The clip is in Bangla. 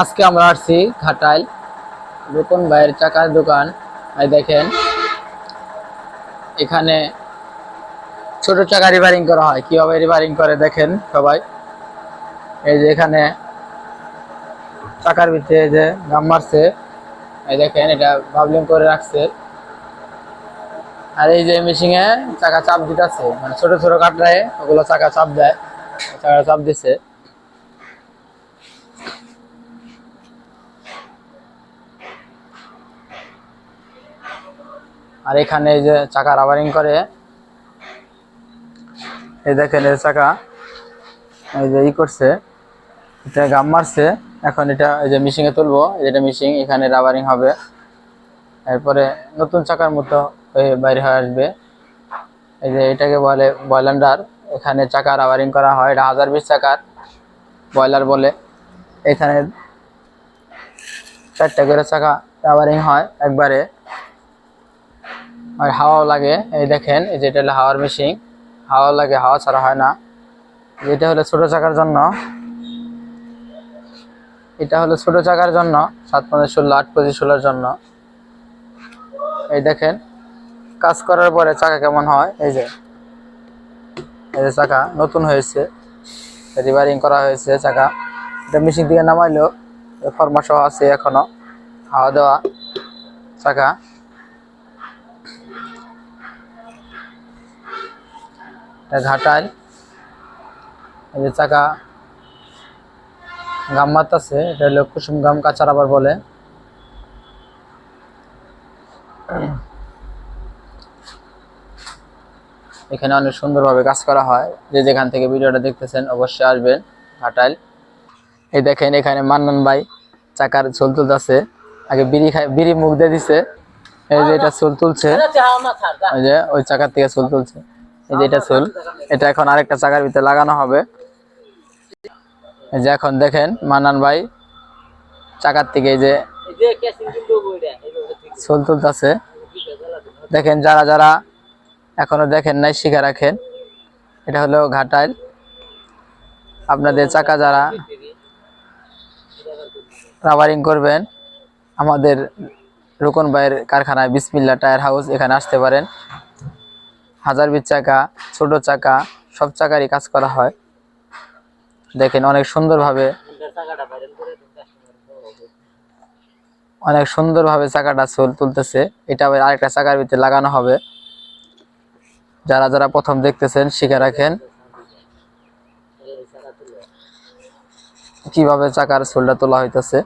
আজকে আমরা আসছি ঘাটাইল রোকন ভাইয়ের চাকার দোকান। দেখেন। এখানে ছোট চাকা রিভারিং করা হয়। কীভাবে রিভারিং করে দেখেন সবাই। এই যে এখানে চাকার ভিতরে যে গাম মারছে। এই দেখেন, এটা বাবলিং করে রাখছে। আর এই যে মেশিনে চাকা চাপ দিতেছে। মানে ছোট ছোট কাটরায় ওগুলো চাকা চাপ দেয়। চাকা চাপ দিছে। আর এখানে যে চাকা রাবারিং করে, এই দেখেন এই চাকা, এই যে ই করছে, এটা গাম মারছে, এখন এটা এই যে মিশিংয়ে তুলবো এটা মিশিং এখানে রাবারিং হবে। এরপরে নতুন চাকার মতো বাইরে হয়ে আসবে। এই যে এটাকে বলে বয়লান্ডার এখানে চাকা রাবারিং করা হয়, এটা হাজার বিশ চাকার বয়লার বলে। এখানে চারটা করে চাকা রাবারিং হয় একবারে। আর হাওয়াও লাগে। এই দেখেন, এই যেটা হলো হাওয়ার মেশিন হাওয়া লাগে, হাওয়া ছাড়া হয় না। এটা হলো ছোট চাকার জন্য। এটা হলো ছোট চাকার জন্য, সাত পঁচিশ ষোলো, আট পঁচিশ ষোলোর জন্য। এই দেখেন, কাজ করার পরে চাকা কেমন হয়? এই যে এই যে চাকা নতুন হয়েছে। রিভারিং করা হয়েছে চাকা। এটা মেশিন থেকে নামাইলেও ফরমাসহ আছে এখনও। হাওয়া দেওয়া চাকা। ঘাটাইল এই যে চাকা গাম মারতাছে এটা হলো কুসুম গাম কাঁচার আবার বলে। এখানে অনেক সুন্দরভাবে কাজ করা হয়। যে যেখান থেকে ভিডিওটা দেখতেছেন অবশ্যই আসবেন ঘাটাইল এই দেখেন এখানে মান্নান ভাই চাকার ঝোল তুলতেছে। আগে বিড়ি খাই বিড়ি মুখ দিয়ে দিছে। এই যে এটা চুল তুলছে। ওই যে। ওই চাকার থেকে চুল তুলছে। এই যে এটা চুল, এটা এখন আরেকটা চাকার ভিতরে লাগানো হবে। এই যে এখন দেখেন মান্নান ভাই চাকার থেকে এই যে চুল তুলতেছে। দেখেন যারা যারা এখনও দেখেন নাই, শিখে রাখেন। এটা হলো ঘাটাইল আপনাদের চাকা যারা রাবারিং করবেন, আমাদের রোকন ভাইয়ের কারখানায় বিসমিল্লা টায়ার হাউস এখানে আসতে পারেন। হাজার বিশ চাকা, ছোট চাকা, সব চাকারই কাজ করা হয়। দেখেন অনেক সুন্দরভাবে অনেক সুন্দরভাবে চাকাটা চুল তুলতেছে। এটা আরেকটা চাকার ভিতরে লাগানো হবে। যারা যারা প্রথম দেখতেছেন, শিখে রাখেন। কীভাবে চাকার চুলটা তোলা হইতেছে।